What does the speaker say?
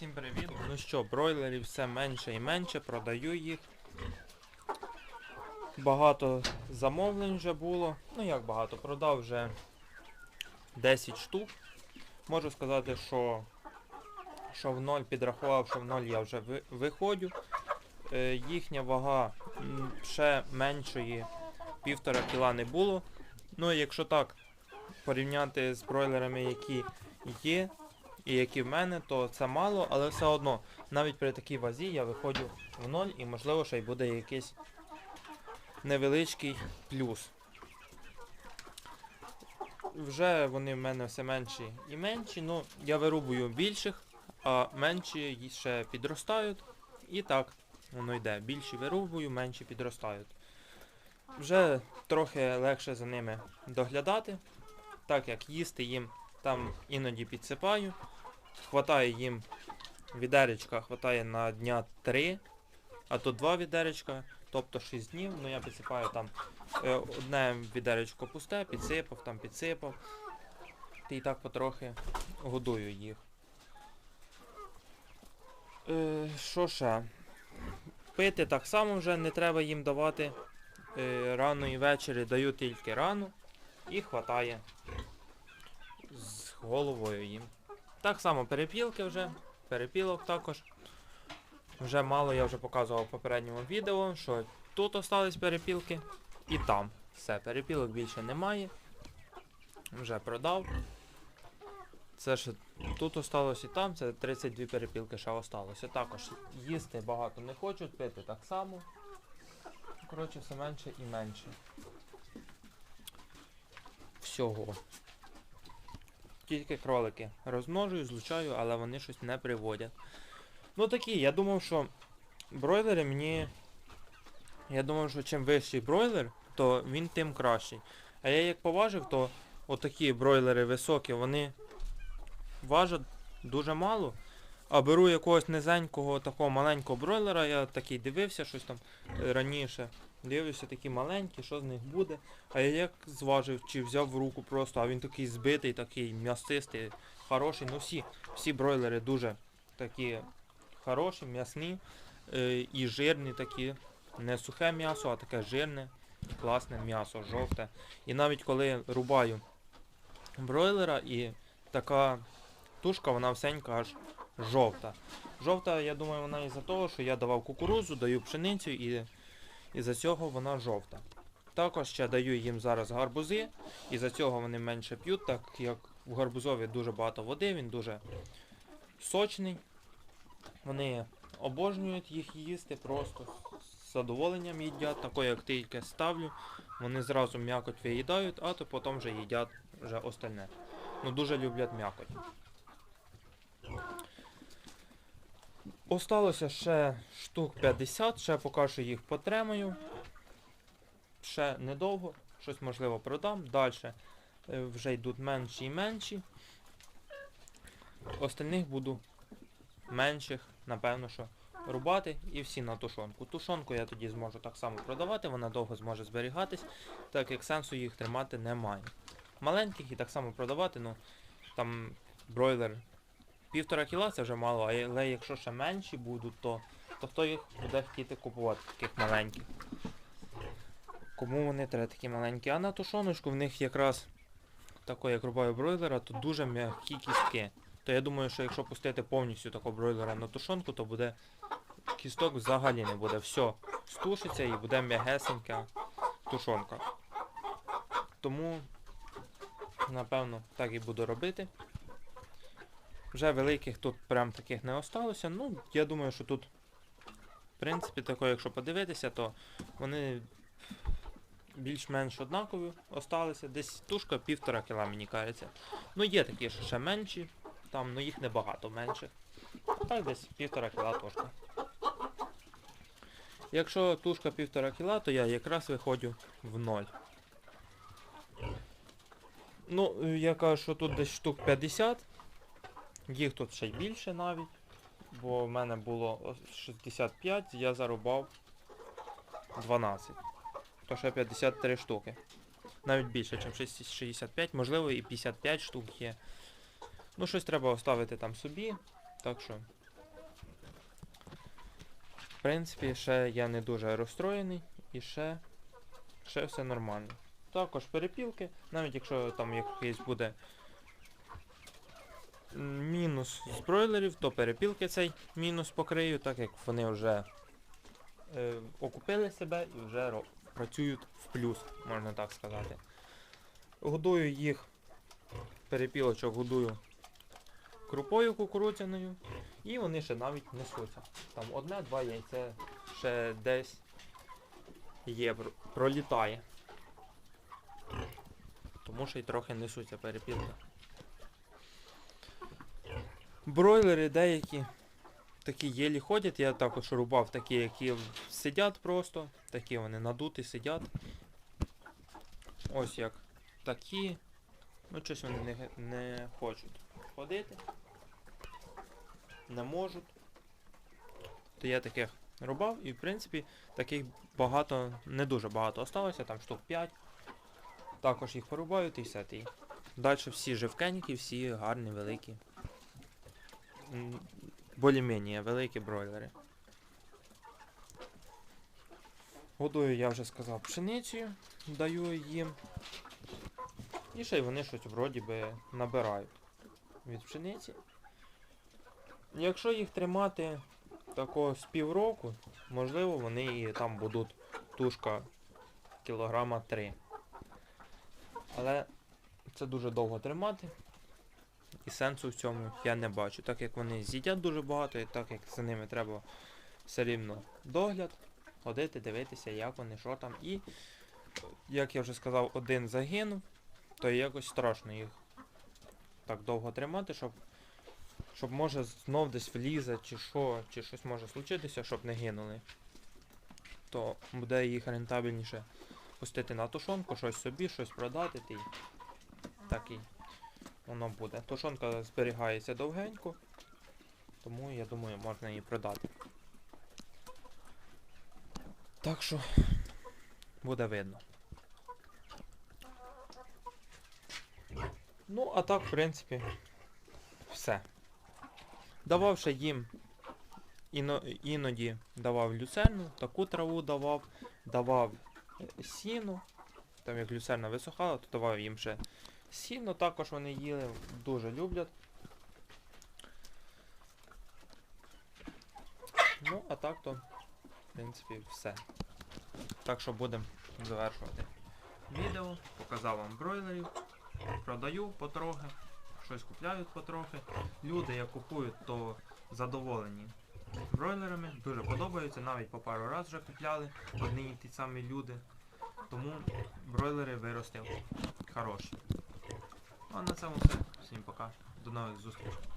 Всім привіт. Ну що, бройлерів все менше і менше, продаю їх. Багато замовлень вже було. Ну як багато, продав вже 10 штук. Можу сказати, що, що в ноль підрахував, що в ноль я вже ви- виходжу. Е, їхня вага ще меншої півтора кіла не було. Ну якщо так порівняти з бройлерами, які є, і які в мене, то це мало, але все одно, навіть при такій вазі я виходжу в ноль і можливо ще й буде якийсь невеличкий плюс. Вже вони в мене все менші і менші, ну я вирубую більших, а менші ще підростають. І так воно йде. Більші вирубую, менші підростають. Вже трохи легше за ними доглядати, так як їсти їм там іноді підсипаю. Хватає їм відеречка, хватає на дня 3, а то 2 відеречка, тобто 6 днів. Ну я підсипаю там е, одне відеречко пусте, підсипав, там підсипав. І так потрохи годую їх. Е, Що ще? Пити так само вже не треба їм давати е, рано і ввечері, даю тільки рано і хватає з головою їм. Так само перепілки вже, перепілок також. Вже мало я вже показував в попередньому відео, що тут остались перепілки і там. Все, перепілок більше немає. Вже продав. Це ще тут осталось і там, це 32 перепілки ще осталося. Також їсти багато не хочуть, пити так само. Коротше, все менше і менше. Всього. Тільки кролики розмножую, злучаю, але вони щось не приводять. Ну такі, я думав, що бройлери мені. Я думав, що чим вищий бройлер, то він тим кращий. А я як поважив, то отакі бройлери високі, вони важать дуже мало. А беру якогось низенького такого маленького бройлера, я такий дивився щось там е, раніше. Дивлюся, такі маленькі, що з них буде. А я як зважив, чи взяв в руку просто, а він такий збитий, такий м'ясистий, хороший. Ну всі, всі бройлери дуже такі хороші, м'ясні е, і жирні такі. Не сухе м'ясо, а таке жирне, класне м'ясо, жовте. І навіть коли рубаю бройлера і така тушка, вона всенька аж жовта. Жовта, я думаю, вона із-за того, що я давав кукурузу, даю пшеницю і із-за цього вона жовта. Також ще даю їм зараз гарбузи, і за цього вони менше п'ють, так як в гарбузові дуже багато води, він дуже сочний. Вони обожнюють їх їсти просто з задоволенням їдять, тако як тільки ставлю, вони зразу м'якоть виїдають, а то потім вже їдять вже остальне. Ну дуже люблять м'якоть. Осталося ще штук 50, ще поки що їх потримаю. Ще недовго, щось можливо продам. Далі вже йдуть менші і менші. Остальних буду менших, напевно, що рубати і всі на тушонку. Тушонку я тоді зможу так само продавати, вона довго зможе зберігатись, так як сенсу їх тримати немає. Маленьких і так само продавати, ну там бройлер півтора кіла це вже мало, але якщо ще менші будуть, то, то хто їх буде хотіти купувати таких маленьких. Кому вони треба такі маленькі? А на тушоночку в них якраз такої, як рубаю бройлера, то дуже м'які кістки. То я думаю, що якщо пустити повністю такого бройлера на тушонку, то буде кісток взагалі не буде. Все стушиться і буде м'ягесенька тушонка. Тому, напевно, так і буду робити. Вже великих тут прям таких не осталося. Ну, я думаю, що тут, в принципі, тако, якщо подивитися, то вони більш-менш однакові осталися. Десь тушка півтора кіла, мені кажеться. Ну, є такі, що ще менші, там, ну їх небагато менших. А так десь півтора кіла тушка. Якщо тушка півтора кіла, то я якраз виходжу в ноль. Ну, я кажу, що тут десь штук 50. Їх тут ще й більше навіть. Бо в мене було 65, я зарубав 12. То ще 53 штуки. Навіть більше, ніж 65, можливо і 55 штук є. Ну щось треба оставити там собі. Так що В принципі, ще я не дуже розстроєний і ще, ще все нормально. Також перепілки, навіть якщо там якийсь буде мінус з бройлерів, то перепілки цей мінус покрию, так як вони вже е, окупили себе і вже працюють в плюс, можна так сказати. Годую їх, перепілочок годую крупою кукурудзяною, і вони ще навіть несуться. Там одне-два яйця ще десь є, пролітає. Тому що й трохи несуться перепілки. Бройлери деякі такі єлі ходять, я також рубав такі, які сидять просто, такі вони надуті сидять. Ось як такі. Ну щось вони не, не хочуть ходити. Не можуть. То я таких рубав і в принципі таких багато, не дуже багато осталося, там штук 5. Також їх порубають і все. Далі всі живкенькі, всі гарні, великі. Более-менее великі бройлери. Годую, я вже сказав, пшеницею, даю їм. І ще й вони щось вроді би набирають від пшениці. Якщо їх тримати такого з півроку, можливо, вони і там будуть тушка кілограма 3. Але це дуже довго тримати. І сенсу в цьому я не бачу, так як вони з'їдять дуже багато, і так як за ними треба все рівно догляд, ходити, дивитися, як вони, що там. І, як я вже сказав, один загинув, то якось страшно їх так довго тримати, щоб, щоб може знов десь влізе, чи що, чи щось може случитися, щоб не гинули. То буде їх рентабельніше пустити на тушонку, щось собі, щось продати, і так і воно буде. Тушонка зберігається довгенько, тому я думаю, можна її продати. Так що буде видно. Ну, а так, в принципі, все. Давав ще їм іно, іноді давав люцерну, таку траву давав, давав сіно. Там як люцерна висохала, то давав їм ще сіно, також вони їли, дуже люблять. Ну, а так то, в принципі, все. Так що будемо завершувати відео. Показав вам бройлерів. Продаю потрохи, щось купляють потрохи. Люди, як купують, то задоволені бройлерами, дуже подобаються, навіть по пару разів вже купляли одні і ті самі люди. Тому бройлери виростив хороші. А на цьому все. Всім пока. До нових зустрічей.